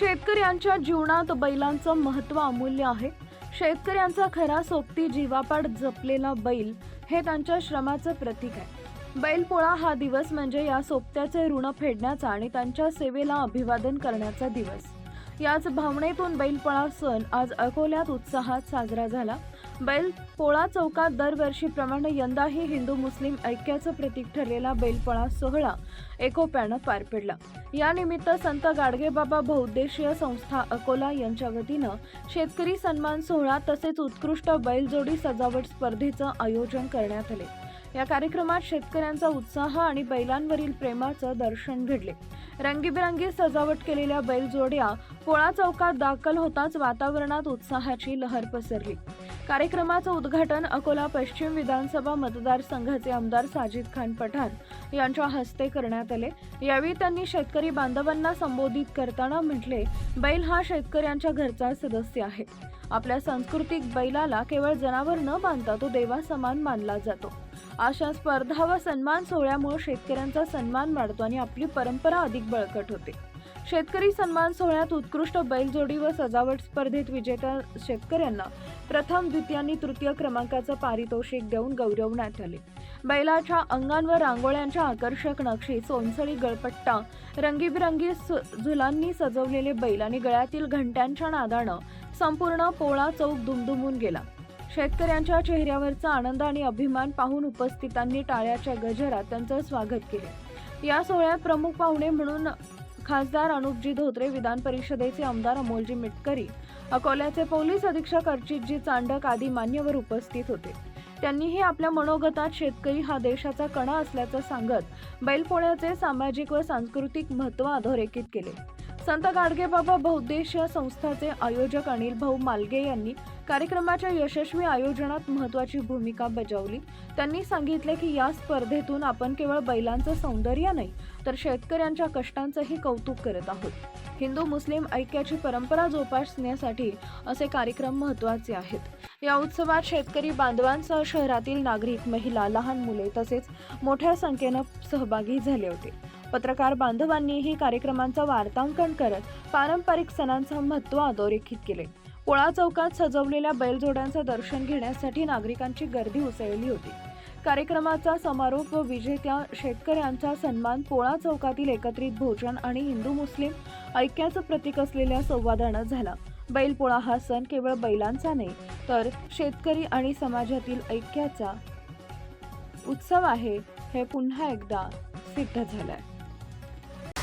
शेतकऱ्यांच्या जीवनात बैलांचं महत्त्व अमूल्य आहे. शेतकऱ्यांचा खरा सोबती जीवापाड जपलेला बैल हे त्यांच्या श्रमाचं प्रतीक आहे. बैलपोळा हा दिवस म्हणजे या सोबत्याचे ऋण फेडण्याचा आणि त्यांच्या सेवेला अभिवादन करण्याचा दिवस. याच भावनेतून बैलपोळा सण आज अकोल्यात उत्साहात साजरा झाला. बैलपोळा चौकात दरवर्षीप्रमाणे यंदाही हिंदू मुस्लिम ऐक्याचं प्रतीक ठरलेला बैलपोळा सोहळा एकोप्यानं पार पडला. यानिमित्त संत गाडगेबाबा बहुउद्देशीय संस्था अकोला यांच्या वतीनं शेतकरी सन्मान सोहळा तसेच उत्कृष्ट बैलजोडी सजावट स्पर्धेचं आयोजन करण्यात आले. या कार्यक्रमात शेतकऱ्यांचा उत्साह आणि बैलांवरील प्रेमाचं दर्शन घडले. रंगीबेरंगी सजावट केलेल्या बैलजोड्या पोळा चौकात दाखल होताच वातावरणात उत्साहाची लहर पसरली. कार्यक्रमाचं उद्घाटन अकोला पश्चिम विधानसभा मतदारसंघाचे आमदार साजिद खान पठाण यांच्या हस्ते करण्यात आले. यावेळी त्यांनी शेतकरी बांधवांना संबोधित करताना म्हटले बैल हा शेतकऱ्यांच्या घरचा सदस्य आहे. आपल्या सांस्कृतिक बैलाला केवळ जनावर न बांधता तो देवासमान मानला जातो. अशा स्पर्धा व सन्मान सोहळ्यामुळे शेतकऱ्यांचा सन्मान वाढतो आणि आपली परंपरा अधिक बळकट होते. शेतकरी सन्मान सोहळ्यात उत्कृष्ट बैलजोडी व सजावट स्पर्धेत विजेत्या शेतकऱ्यांना प्रथम द्वितीय आणि तृतीय क्रमांकाचं पारितोषिक देऊन गौरवण्यात आले. बैलाच्या अंगांवर रांगोळ्यांच्या आकर्षक नक्षी सोनसळी गळपट्टा रंगीबिरंगी झुलांनी सजवलेले बैल आणि गळ्यातील घंट्यांच्या नादानं संपूर्ण पोळा चौक दुमदुमून गेला. शेतकऱ्यांच्या चेहऱ्यावरचा आनंद आणि अभिमान पाहून उपस्थितांनी टाळ्याच्या गजरात त्यांचं स्वागत केले. या सोहळ्यात प्रमुख पाहुणे म्हणून खासदार अनुपजी धोत्रे विधान परिषदेचे आमदार अमोलजी मिटकरी अकोल्याचे पोलीस अधीक्षक अर्चितजी चांडक आदी मान्यवर उपस्थित होते. त्यांनीही आपल्या मनोगतात शेतकरी हा देशाचा कणा असल्याचं सांगत बैलपोळ्याचे सामाजिक व सांस्कृतिक महत्त्व अधोरेखित केले. संत गाडगेबाबा या संस्थाचे आयोजक अनिल भाऊ मालगे यांनी कार्यक्रमाच्या यशस्वी आयोजनात महत्त्वाची भूमिका बजावली. त्यांनी सांगितले की या स्पर्धेतून आपण केवळ बैलांचं सौंदर्य नाही तर शेतकऱ्यांच्या कष्टांचंही कौतुक करत आहोत. हिंदू मुस्लिम ऐक्याची परंपरा जोपासण्यासाठी असे कार्यक्रम महत्त्वाचे आहेत. या उत्सवात शेतकरी बांधवांसह शहरातील नागरिक महिला लहान मुले तसेच मोठ्या संख्येनं सहभागी झाले होते. पत्रकार बांधवांनीही कार्यक्रमांचं वार्तांकन करत पारंपरिक सणांचं महत्त्व अधोरेखित केले. पोळा चौकात सजवलेल्या बैलजोड्यांचं दर्शन घेण्यासाठी नागरिकांची गर्दी उसळली होती. कार्यक्रमाचा समारोप व विजेत्या शेतकऱ्यांचा सन्मान पोळा चौकातील एकत्रित भोजन आणि हिंदू मुस्लिम ऐक्याचं प्रतीक असलेल्या संवादानं झाला. बैलपोळा हा सण केवळ बैलांचा नाही तर शेतकरी आणि समाजातील ऐक्याचा उत्सव आहे हे पुन्हा एकदा सिद्ध झालं आहे